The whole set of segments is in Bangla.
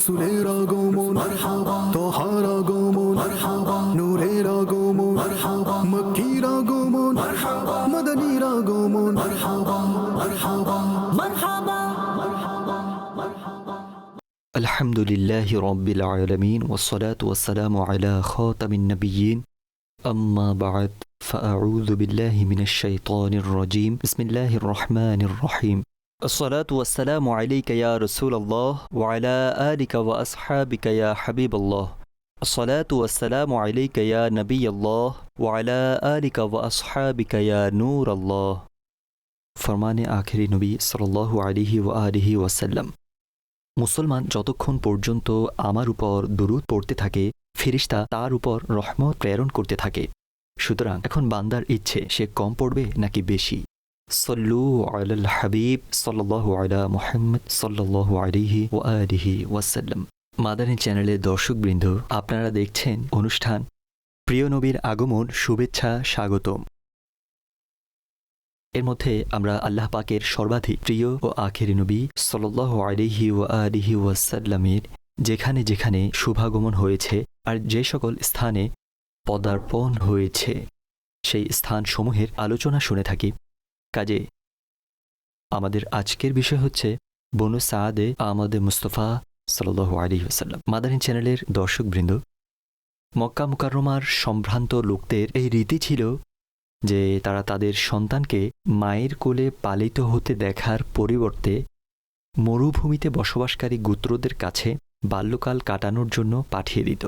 রসুলের আগমন তোহার আগমন নূরের আগমন মক্কির আগমন মদনীর আগমন الحمد لله رب العالمين والصلاة والسلام على خاتم النبيين أما بعد فأعوذ بالله من الشيطان الرجيم بسم الله الرحمن الرحيم الصلاة والسلام عليك يا رسول الله وعلى آلك وأصحابك يا حبيب الله الصلاة والسلام عليك يا نبي الله وعلى آلك وأصحابك يا نور الله ফরমানে আখেরি নবী সাল্লাল্লাহু আলিহি ওয়া আলিহি ওয়াসাল্লাম মুসলমান যতক্ষণ পর্যন্ত আমার উপর দুরুদ পড়তে থাকে ফিরিস্তা তার উপর রহমত প্রেরণ করতে থাকে সুতরাং এখন বান্দার ইচ্ছে সে কম পড়বে নাকি বেশি সল্লু আলাল হাবিব সাল্লাল্লাহু আলা মুহাম্মদ সাল্লাল্লাহু আলাইহি ওয়া আলিহি ওয়াসাল্লাম মাদানী চ্যানেলের দর্শকবৃন্দ, আপনারা দেখছেন অনুষ্ঠান। প্রিয় নবীর আগমন, শুভেচ্ছা, স্বাগতম। এর মধ্যে আমরা আল্লাহ পাকের সর্বাধিক প্রিয় ও আখেরি নবী সাল্লাহ আলিহি ও আলিহি ওয়াসাল্লামের যেখানে যেখানে শুভাগমন হয়েছে আর যে সকল স্থানে পদার্পণ হয়েছে, সেই স্থানসমূহের আলোচনা শুনে থাকি। কাজে। আমাদের আজকের বিষয় হচ্ছে বনু সাদে আমাদে মুস্তফা সাল্লাহ আলিহি ওয়াসাল্লাম। মাদানী চ্যানেলের দর্শকবৃন্দ, মক্কা মুকাররমার সম্ভ্রান্ত লোকদের এই রীতি ছিল যে তারা তাদের সন্তানকে মায়ের কোলে পালিত হতে দেখার পরিবর্তে মরুভূমিতে বসবাসকারী গোত্রদের কাছে বাল্যকাল কাটানোর জন্য পাঠিয়ে দিত।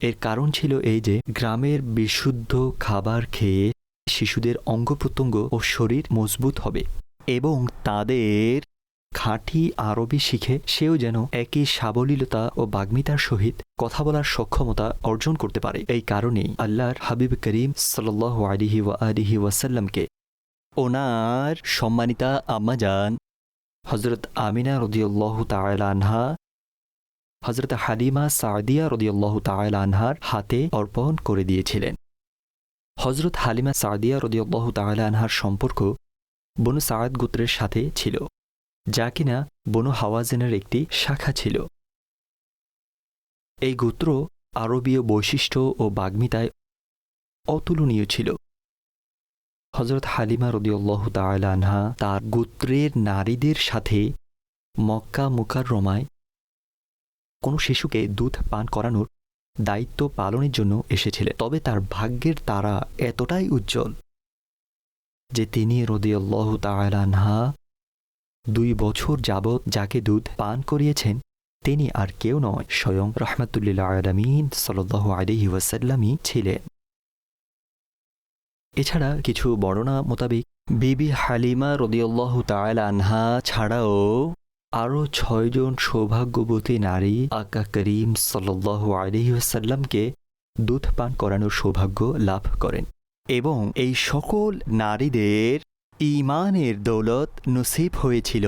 এর কারণ ছিল এই যে, গ্রামের বিশুদ্ধ খাবার খেয়ে শিশুদের অঙ্গ প্রত্যঙ্গ ও শরীর মজবুত হবে এবং তাদের খাঁটি আরবি শিখে সেও যেন একই সাবলীলতা ও বাগ্মিতার সহিত কথা বলার সক্ষমতা অর্জন করতে পারে। এই কারণেই আল্লাহর হাবিব করিম সাল আলিহি ওয়া আলিহি ওয়াসাল্লামকে ওনার সম্মানিতা আম্মাজান হজরত আমিনা রদিউল্লাহ আনহা হজরত হালিমা সাদিয়া রদিউল্লাহ আনহার হাতে অর্পণ করে দিয়েছিলেন। হজরত হালিমা সাদিয়া রদিউল্লাহ আনহার সম্পর্ক বনু সাদ গোত্রের সাথে ছিল, যা কিনা বনু হাওয়াজেনের একটি শাখা ছিল। এই গোত্র আরবীয় বৈশিষ্ট্য ও বাগ্মিতায় অতুলনীয় ছিল। হজরত হালিমা রদিউল্লাহ আনহা তার গোত্রের নারীদের সাথে মক্কা মুকাররমায় কোনো শিশুকে দুধ পান করানোর দায়িত্ব পালনের জন্য এসেছিলেন। তবে তার ভাগ্যের তারা এতটাই উজ্জ্বল যে তিনি রদিউল্লাহ আনহা দুই বছর যাবৎ যাকে দুধ পান করিয়েছেন, তিনি আর কেউ নয়, স্বয়ং রহমাতুল্লিল্লা আলমিন সাল্লাহ আলহি ওয়াসাল্লামই ছিলেন। এছাড়া কিছু বর্ণনা মোতাবেক বিবি হালিমা রদিউল্লাহ তাল আনহা ছাড়াও আরও ছয়জন সৌভাগ্যবতী নারী আকা করিম সাল্লাহ আলহি ওয়াসাল্লামকে দুধ পান করানোর সৌভাগ্য লাভ করেন এবং এই সকল নারীদের ইমানের দৌলত নসিব হয়েছিল।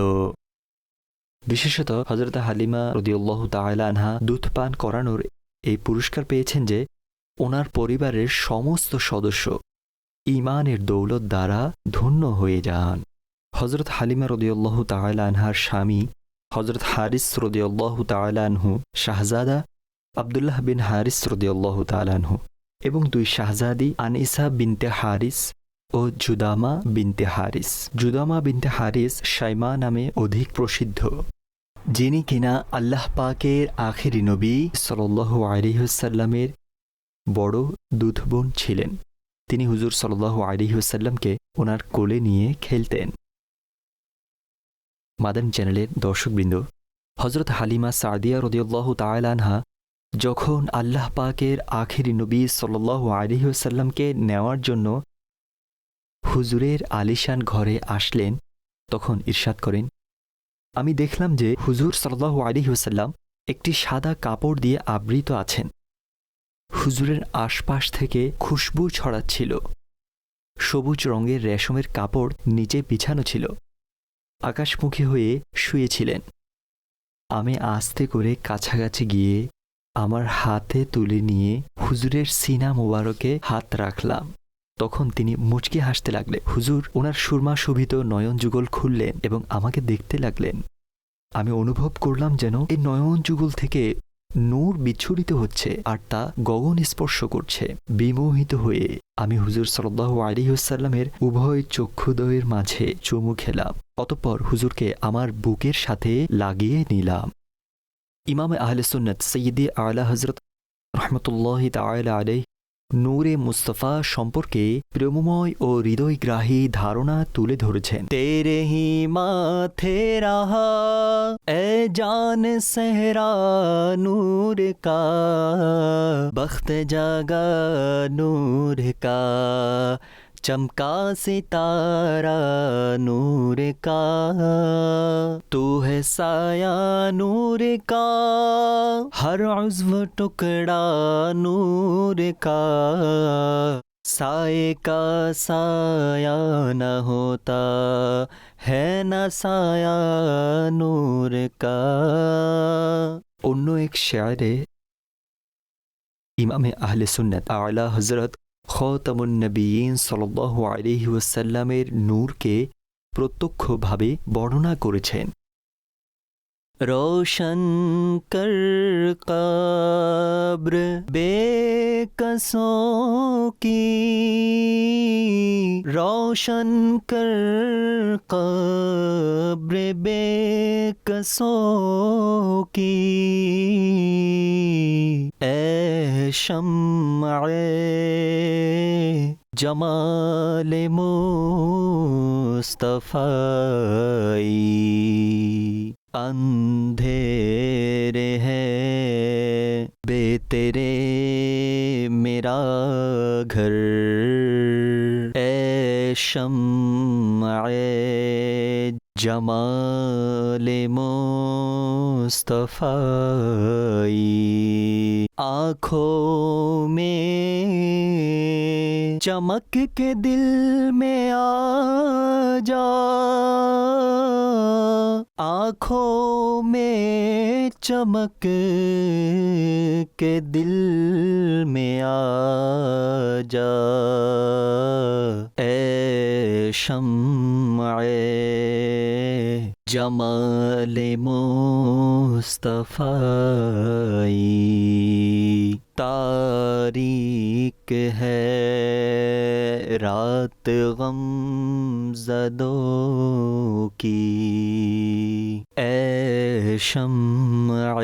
বিশেষত হজরত হালিমা রদিউল্লাহ আনহা দুধ পান করানোর এই পুরস্কার পেয়েছেন যে ওনার পরিবারের সমস্ত সদস্য ইমানের দৌলত দ্বারা ধন্য হয়ে যান। হজরত হালিমা রদিউল্লাহ আনহার স্বামী হজরত হারিস রদিউল্লাহ তালানহু শাহজাদা আবদুল্লাহ বিন হারিস রদিউল্লাহ তালানহু এবং দুই শাহজাদি আনিসা বিনতে হারিস ও জুদামা বিনতে হারিস। জুদামা বিনতে হারিস সাইমা নামে অধিক প্রসিদ্ধ। যিনি কিনা আল্লাহ পাকের আখেরি নবী সাল্লাহ আলিহসাল্লামের বড় দুধবোন ছিলেন। তিনি হুজুর সাল্লাহ আলিহসাল্লামকে ওনার কোলে নিয়ে খেলতেন। মাদান চ্যানেলের দর্শকবৃন্দ হজরত হালিমা সাদিয়া রদিউল্লাহ তায়লানহা যখন আল্লাহ পাকের আখেরি নবী সাল্লাহ আলিহসাল্লামকে নেওয়ার জন্য হুজুরের আলিশান ঘরে আসলেন, তখন ইরশাদ করেন, আমি দেখলাম যে হুজুর সাল্লাহ আলী হুসাল্লাম একটি সাদা কাপড় দিয়ে আবৃত আছেন। হুজুরের আশপাশ থেকে খুশবু ছড়াচ্ছিল। সবুজ রঙের রেশমের কাপড় নিচে বিছানো ছিল। আকাশমুখী হয়ে শুয়েছিলেন। আমি আস্তে করে কাছাকাছি গিয়ে আমার হাতে তুলে নিয়ে হুজুরের সিনা মোবারকে হাত রাখলাম। তখন তিনি মুচকি হাসতে লাগলেন। হুজুর, ওনার সুরমা শোভিত নয়ন যুগল খুললেন এবং আমাকে দেখতে লাগলেন। আমি অনুভব করলাম যেন এই নয়ন যুগল থেকে নূর বিচ্ছুরিত হচ্ছে আর তা গগন স্পর্শ করছে। বিমোহিত হয়ে আমি হুজুর সাল্লাহ আলিহাসাল্লামের উভয় চক্ষুদয়ের মাঝে চুমু খেলাম। অতঃপর হুজুরকে আমার বুকের সাথে লাগিয়ে নিলাম। ইমাম আহলে সুন্নত সৈয়দি আলা হজরত রহমতুল্লাহ তাআলা আলাইহ নূরে মুস্তফা সম্পর্কে প্রেমময় ও হৃদয়গ্রাহী ধারণা তুলে ধরেছেন। তেরে হি মাথে রাহা, এ জান সেহরা নূর কা, বখত জাগা নূর কা چمکا ستارا نور کا تو ہے سایہ نور کا ہر عزو ٹکڑا نور کا سائے کا سایہ نہ ہوتا ہے نہ سایہ نور کا انو ایک شعر امام اہل سنت اعلی حضرت খতামুন্নবীন সল্লাহ আলিহি ওয়াসাল্লামের নূরকে প্রত্যক্ষভাবে বর্ণনা করেছেন। রোশন কর কব্র বেকসো কি। রোশন কর कब्र बेकसों की ए शम्अ जमाल मुस्तफ़ाई अंधेरे है बे तेरे मेरा घर ए جمال مصطفی آنکھوں میں چمک کے دل میں آ جا آنکھوں میں چمک کے دل میں آ جا۔ اے شمع جمال مصطفی تاریک ہے رات غم زدوں کی۔ اے شمع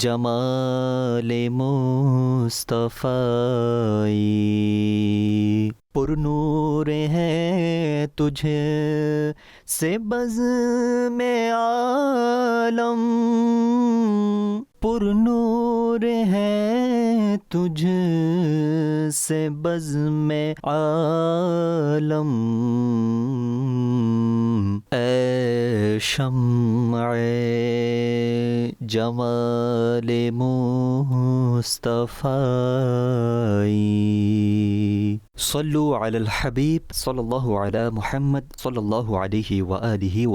جمال مصطفی پر نور ہے تجھے سے بز میں عالم پر نور ہے تجھ سے بز میں عالم اے شمع جمال مصطفی সল্লু আলাল আলিহি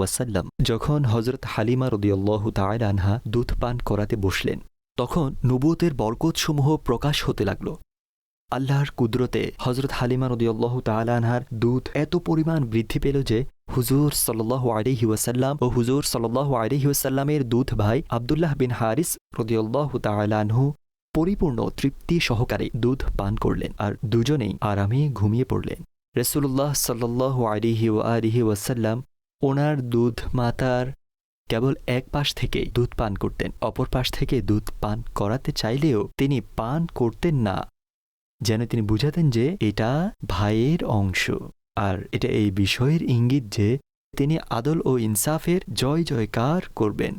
যখন হযরত হালিমা রাদিয়াল্লাহু আনহা দুধ পান করাতে বসলেন, তখন নবুয়তের বরকতসমূহ প্রকাশ হতে লাগল। আল্লাহর কুদরতে হজরত হালিমা রদিয়াল্লাহু আনহার দুধ এত পরিমাণ বৃদ্ধি পেল যে, হুজুর সাল্লাল্লাহু আলাইহি ওয়াসাল্লাম ও হুজুর সাল্লাল্লাহু আলাইহি ওয়াসাল্লামের দুধ ভাই আব্দুল্লাহ বিন হারিস রদিয়াল্লাহু তাআলা আনহু পরিপূর্ণ তৃপ্তি সহকারে দুধ পান করলেন আর দুজনেই আরামে ঘুমিয়ে পড়লেন। রসুল্লাহ সাল্লাহ আলিহি ও আলিহি ওয়াসাল্লাম ওনার দুধ মাতার কেবল এক পাশ থেকে দুধ পান করতেন, অপর পাশ থেকে দুধ পান করাতে চাইলেও তিনি পান করতেন না। যেন তিনি বুঝাতেন যে এটা ভাইয়ের অংশ। আর এটা এই বিষয়ের ইঙ্গিত যে তিনি আদল ও ইনসাফের জয় জয়কার করবেন।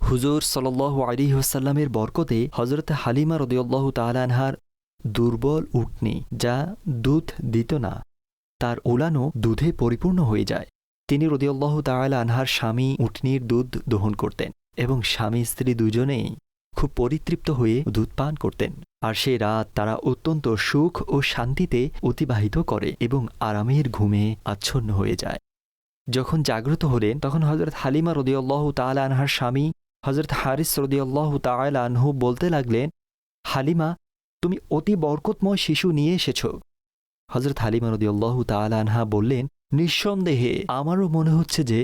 হুজুর সাল্লাহ আলিহাসাল্লামের বরকতে হজরত হালিমা রদিয়াল্লাহ তালানহার দুর্বল উটনি, যা দুধ দিত না, তার ওলানো দুধে পরিপূর্ণ হয়ে যায়। তিনি রদিয়াল্লাহ তাআলা আনহার স্বামী উটনির দুধ দহন করতেন এবং স্বামী স্ত্রী দুজনেই খুব পরিতৃপ্ত হয়ে দুধ পান করতেন। আর সে রাত তারা অত্যন্ত সুখ ও শান্তিতে অতিবাহিত করে এবং আরামের ঘুমে আচ্ছন্ন হয়ে যায়। যখন জাগ্রত হলেন, তখন হজরত হালিমা রদিয়াল্লাহ তাআলা আনহার স্বামী হজরত হারিস রদিয়াল্লাহ তাআলা আনহু বলতে লাগলেন, হালিমা, তুমি অতি বরকতময় শিশু নিয়ে এসেছ। হজরত হালিমা রদিয়াল্লাহ তাআলা আনহা বললেন, নিঃসন্দেহে আমারও মনে হচ্ছে যে,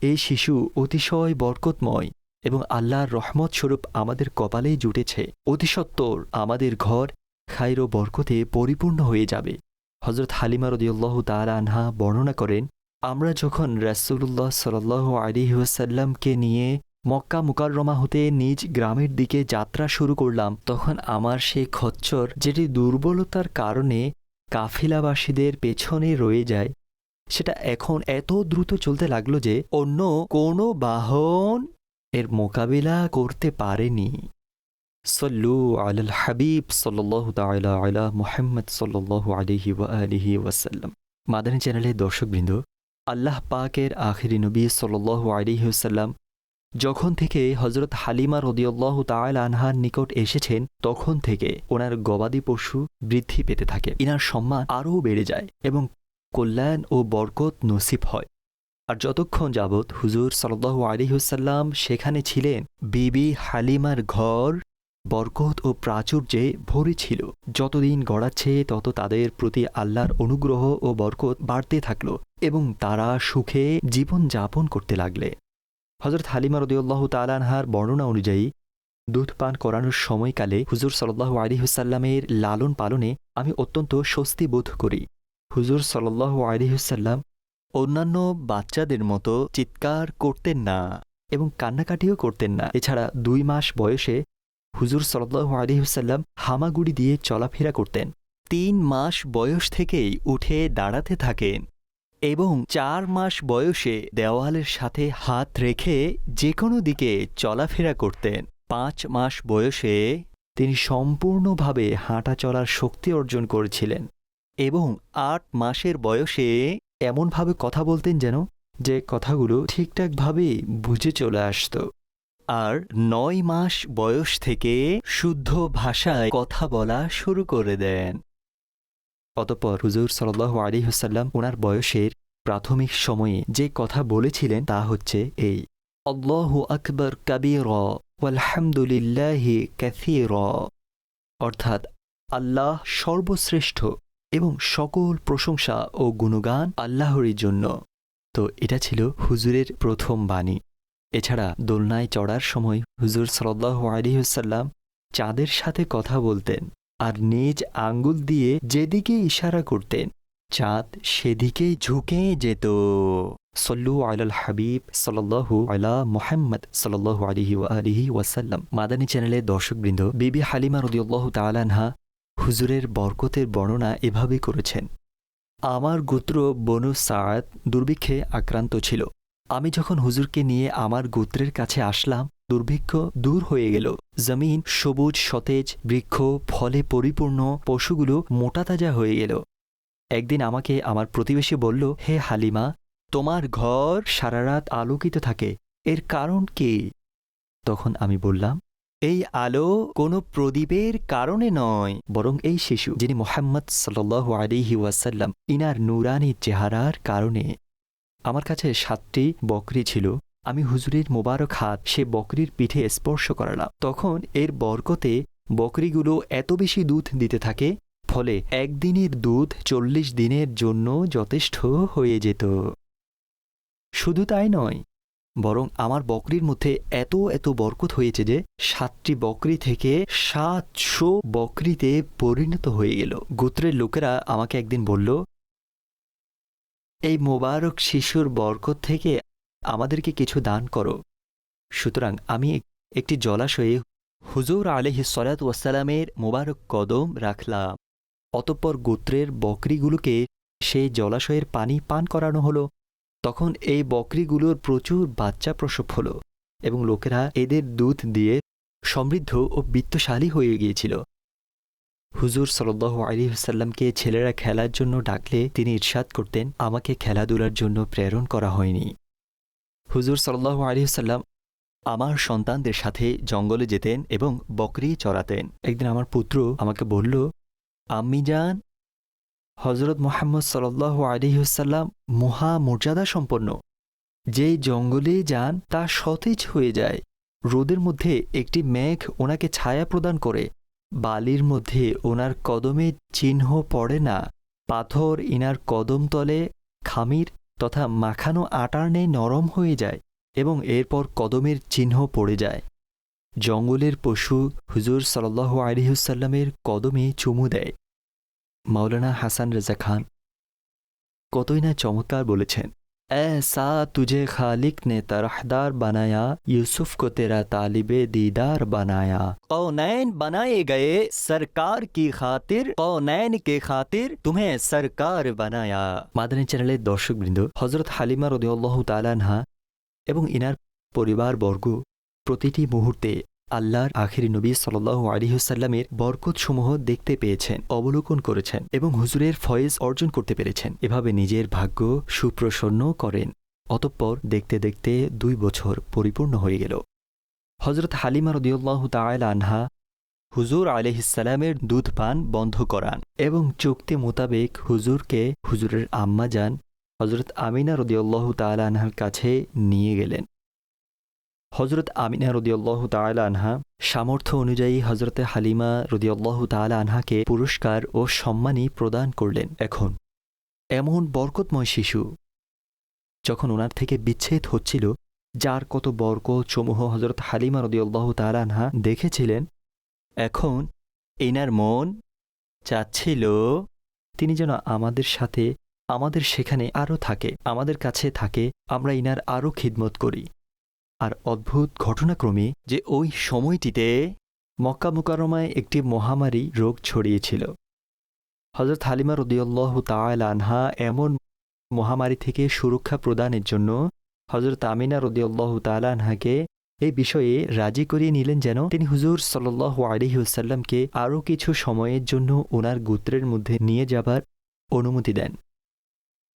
এই শিশু অতিশয় বরকতময় এবং আল্লাহর রহমত স্বরূপ আমাদের কপালেই জুটেছে। অতিসত্বর আমাদের ঘর খাইর বরকতে পরিপূর্ণ হয়ে যাবে। হজরত হালিমা রদিউল্লাহ তালা আনহা বর্ণনা করেন, আমরা যখন রাসুল্লাহ সাল্লাহ আলিহাসাল্লামকে নিয়ে মক্কা মুকাররমা হতে নিজ গ্রামের দিকে যাত্রা শুরু করলাম, তখন আমার সেই খচ্চর, যেটি দুর্বলতার কারণে কাফিলাবাসীদের পেছনে রয়ে যায়, সেটা এখন এত দ্রুত চলতে লাগল যে অন্য কোনো বাহন এর মোকাবিলা করতে পারেনি। সল্লু আলাল হাবিব সাল্লাহ তালা আলা মুহাম্মদ সাল্লাহ আলিহি আলিহি ওয়াসাল্লাম। মাদানী চ্যানেলের দর্শকবৃন্দ, আল্লাহ পাকের আখিরি নবী সাল্লাহ আলিহি ওসাল্লাম যখন থেকে হজরত হালিমা রদিউল্লাহ তাল আনহার নিকট এসেছেন, তখন থেকে ওনার গবাদি পশু বৃদ্ধি পেতে থাকে। ইনার সম্মান আরও বেড়ে যায় এবং কল্যাণ ও বরকত নসিব হয়। আর যতক্ষণ যাবৎ হুজুর সাল্লাহ আলিহুসাল্লাম সেখানে ছিলেন, বিবি হালিমার ঘর বরকত ও প্রাচুর্যে ভরে ছিল। যতদিন গড়াচ্ছে, তত তাদের প্রতি আল্লাহর অনুগ্রহ ও বরকত বাড়তে থাকল এবং তারা সুখে জীবন যাপন করতে লাগলে। হজরত হালিমা রদিউল্লাহ তালানহার বর্ণনা অনুযায়ী, দুধ পান করানোর সময়কালে হুজুর সাল্লাহ আলিহুসাল্লামের লালন পালনে আমি অত্যন্ত স্বস্তি বোধ করি। হুজুর সাল্লাহ আলিহুসাল্লাম অন্যান্য বাচ্চাদের মতো চিৎকার করতেন না এবং কান্নাকাটিও করতেন না। এছাড়া দুই মাস বয়সে হুজুর সাল্লাহ আলিহুসাল্লাম হামাগুড়ি দিয়ে চলাফেরা করতেন। তিন মাস বয়স থেকেই উঠে দাঁড়াতে থাকেন। এবং চার মাস বয়সে দেওয়ালের সাথে হাত রেখে যে কোনো দিকে চলাফেরা করতেন। পাঁচ মাস বয়সে তিনি সম্পূর্ণভাবে হাঁটা চলার শক্তি অর্জন করেছিলেন এবং আট মাসের বয়সে এমনভাবে কথা বলতেন যেন, যে কথাগুলো ঠিকঠাকভাবে বুঝে চলে আসত। আর নয় মাস বয়স থেকে শুদ্ধ ভাষায় কথা বলা শুরু করে দেন। অতপর হুজুর সাল্লাহ আলী হুসাল্লাম ওনার বয়সের প্রাথমিক সময়ে যে কথা বলেছিলেন তা হচ্ছে এই, আল্লাহু আকবর কাবির ওয়ালহামদুলিল্লাহি ক্যাথির অর্থাৎ আল্লাহ সর্বশ্রেষ্ঠ এবং সকল প্রশংসা ও গুণগান আল্লাহরই জন্য। তো এটা ছিল হুজুরের প্রথম বাণী। এছাড়া দোলনায় চড়ার সময় হুজুর সাল্লাহ আলিহসাল্লাম চাঁদের সাথে কথা বলতেন। আর নিজ আঙ্গুল দিয়ে যেদিকে ইশারা করতেন, চাঁদ সেদিকেই ঝুঁকে যেত। সল্লু আলাল হাবিব সাল্লাহু আলা মোহাম্মদ সাল্লাহু আলিহি আলিহি ওয়াসাল্লাম। মাদানী চ্যানেলের দর্শকবৃন্দ, বিবি হালিমা রদিউল্লাহ তালানহা হুজুরের বরকতের বর্ণনা এভাবে করেছেন, আমার গোত্র বনু সাদ দুর্ভিক্ষে আক্রান্ত ছিল। আমি যখন হুজুরকে নিয়ে আমার গোত্রের কাছে আসলাম দুর্ভিক্ষ দূর হয়ে গেল। জমিন সবুজ, সতেজ, বৃক্ষ, ফলে পরিপূর্ণ, পশুগুলো মোটা তাজা হয়ে গেল। একদিন আমাকে আমার প্রতিবেশী বলল, হে হালিমা, তোমার ঘর সারা রাত আলোকিত থাকে, এর কারণ কি? তখন আমি বললাম, এই আলো কোনো প্রদীপের কারণে নয়, বরং এই শিশু, যিনি মোহাম্মদ সাল্লাহ আলিহি ওয়াসাল্লাম, ইনার নুরানি চেহারার কারণে। আমার কাছে সাতটি বকরি ছিল আমি হুজুরের মোবারক হাত সে বকরির পিঠে স্পর্শ করালাম। তখন এর বরকতে বকরিগুলো এত বেশি দুধ দিতে থাকে, ফলে একদিনের দুধ চল্লিশ দিনের জন্য যথেষ্ট হয়ে যেত। শুধু তাই নয়, বরং আমার বকরির মধ্যে এত এত বরকত হয়েছে যে সাতটি বকরি থেকে সাতশো বকরিতে পরিণত হয়ে গেল। গোত্রের লোকেরা আমাকে একদিন বলল, এই মোবারক শিশুর বরকত থেকে আমাদেরকে কিছু দান করো। সুতরাং আমি একটি জলাশয়ে হুজুর আলহি সলাত ওয়াসালামের মোবারক কদম রাখলাম। অতঃপর গোত্রের বকরিগুলোকে সেই জলাশয়ের পানি পান করানো হলো। তখন এই বকরিগুলোর প্রচুর বাচ্চা প্রসব হল এবং লোকেরা এদের দুধ দিয়ে সমৃদ্ধ ও বিত্তশালী হয়ে গিয়েছিল। হুজুর সাল্লাহ আলী হুসাল্লামকে ছেলেরা খেলার জন্য ডাকলে তিনি ইরশাদ করতেন, আমাকে খেলাধুলার জন্য প্রেরণ করা হয়নি। হুজুর সাল্লাহ আলী হুসাল্লাম আমার সন্তানদের সাথে জঙ্গলে যেতেন এবং বকরি চড়াতেন। একদিন আমার পুত্র আমাকে বলল আমি যান হজরত মোহাম্মদ সাল্লাহ আলিহুসাল্লাম মহা মর্যাদা সম্পন্ন। যেই জঙ্গলে যান, তা সতেজ হয়ে যায়। রোদের মধ্যে একটি মেঘ ওনাকে ছায়া প্রদান করে। বালির মধ্যে ওনার কদমে চিহ্ন পড়ে না। পাথর ইনার কদম তলে খামির তথা মাখানো আটার ন্যায় নরম হয়ে যায় এবং এরপর কদমের চিহ্ন পড়ে যায়। জঙ্গলের পশু হুজুর সাল্লাহ আলিহুসাল্লামের কদমে চুমু দেয়। মাওলানা হাসান রেজা খান, কতই না চমৎকার বলেছেন। ایسا تجھے خالق نے طرحدار بنایا، یوسف کو تیرا طالب دیدار بنایا۔ قونین بنائے گئے سرکار کی خاطر، قونین کے خاطر تمہیں سرکار بنایا۔ মাদানী حضرت দর্শক رضی اللہ تعالیٰ نہا তালানহা এবং ইনার পরিবারবর্গ প্রতিটি مہورتے আল্লাহর আখিরি নবী সাল্লাহ আলিহুসাল্লামের বরকতসমূহ দেখতে পেয়েছেন, অবলোকন করেছেন এবং হুজুরের ফয়েজ অর্জন করতে পেরেছেন। এভাবে নিজের ভাগ্য সুপ্রসন্ন করেন। অতঃপর দেখতে দেখতে দুই বছর পরিপূর্ণ হয়ে গেল। হজরত হালিমা রদিউল্লাহ তায়াল আনহা হুজুর আলহিসাল্লামের দুধ পান বন্ধ করান এবং চুক্তি মোতাবেক হুজুরকে হুজুরের আম্মা যান হজরত আমিনা রদিউল্লাহ তায়াল আনহার কাছে নিয়ে গেলেন। হজরত আমিনা রদিয়াল্লাহ তালা আনহা সামর্থ্য অনুযায়ী হজরতে হালিমা রদিয়াল্লাহ তালা আনহাকে পুরস্কার ও সম্মানই প্রদান করলেন। এখন এমন বরকতময় শিশু যখন ওনার থেকে বিচ্ছেদ হচ্ছিল, যার কত বরকত সমূহ হজরত হালিমা রদিয়াল্লাহ তালা আনহা দেখেছিলেন, এখন এনার মন চাচ্ছিল তিনি যেন আমাদের সাথে, আমাদের সেখানে আরও থাকে, আমাদের কাছে থাকে, আমরা ইনার আরও খিদমত করি। আর অদ্ভুত ঘটনাক্রমে যে ওই সময়টিতে মক্কা মুকারমায় একটি মহামারী রোগ ছড়িয়েছিল। হজরত হালিমা রদিয়াল্লাহ আনহা এমন মহামারী থেকে সুরক্ষা প্রদানের জন্য হজরত আমিনা রদিয়াল্লাহ আনহাকে এই বিষয়ে রাজি করিয়ে নিলেন যেন তিনি হুজুর সাল্লাহ আলিহুসাল্লামকে আরও কিছু সময়ের জন্য ওনার গোত্রের মধ্যে নিয়ে যাবার অনুমতি দেন।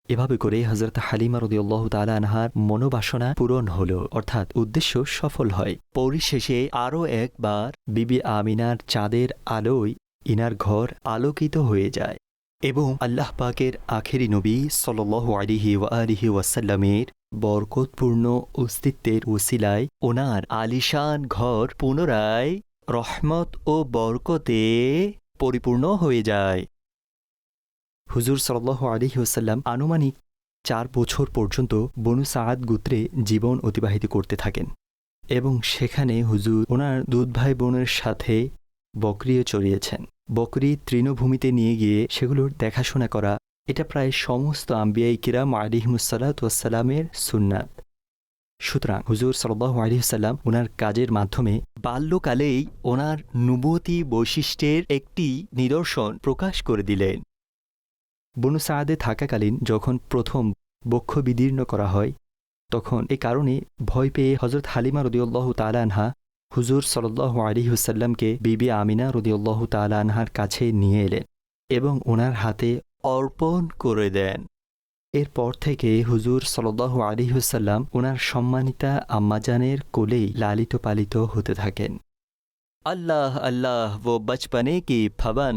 এভাবে করে হজরত হালিমা রদিউল্লাহ তালা আনহার মনোবাসনা পূরণ হল, অর্থাৎ উদ্দেশ্য সফল হয়। পরিশেষে আরও একবার বিবি আমিনার চাঁদের আলোয় ইনার ঘর আলোকিত হয়ে যায় এবং আল্লাহ পাকের আখেরি নবী সাল আলিহি ওয়ালিহি ওয়াসাল্লামের বরকতপূর্ণ অস্তিত্বের উসিলায় ওনার আলিশান ঘর পুনরায় রহমত ও বরকতে পরিপূর্ণ হয়ে যায়। হুজুর সাল্লাহ আলী ওসাল্লাম আনুমানিক চার বছর পর্যন্ত বনু সাদ গোত্রে জীবন অতিবাহিত করতে থাকেন এবং সেখানে হুজুর ওনার দুধ ভাই বোনের সাথে বকরিও চড়িয়েছেন। বকরি তৃণভূমিতে নিয়ে গিয়ে সেগুলোর দেখাশোনা করা, এটা প্রায় সমস্ত আম্বিয়াই কিরাম আলিহমুসাল্লাতামের সুন্নাত। সুতরাং হুজুর সাল্লাহ আলিহাল্লাম ওনার কাজের মাধ্যমে বাল্যকালেই ওনার নুবতী বৈশিষ্ট্যের একটি নিদর্শন প্রকাশ করে দিলেন। বনু সায়াদে থাকাকালীন যখন প্রথম বক্ষ বিদীর্ণ করা হয়, তখন এ কারণে ভয় পেয়ে হজরত হালিমা রদিউল্লাহ তালানহা হুজুর সাল্লাহ আলিহুসাল্লামকে বিবি আমিনা রদিউল্লাহ তালানহার কাছে নিয়ে এলেন এবং ওনার হাতে অর্পণ করে দেন। এরপর থেকে হুজুর সাল্লাহ আলিহুসাল্লাম ওনার সম্মানিতা আম্মাজানের কোলেই লালিত পালিত হতে থাকেন। আল্লাহ আল্লাহ, ও বচপনে কি ফবন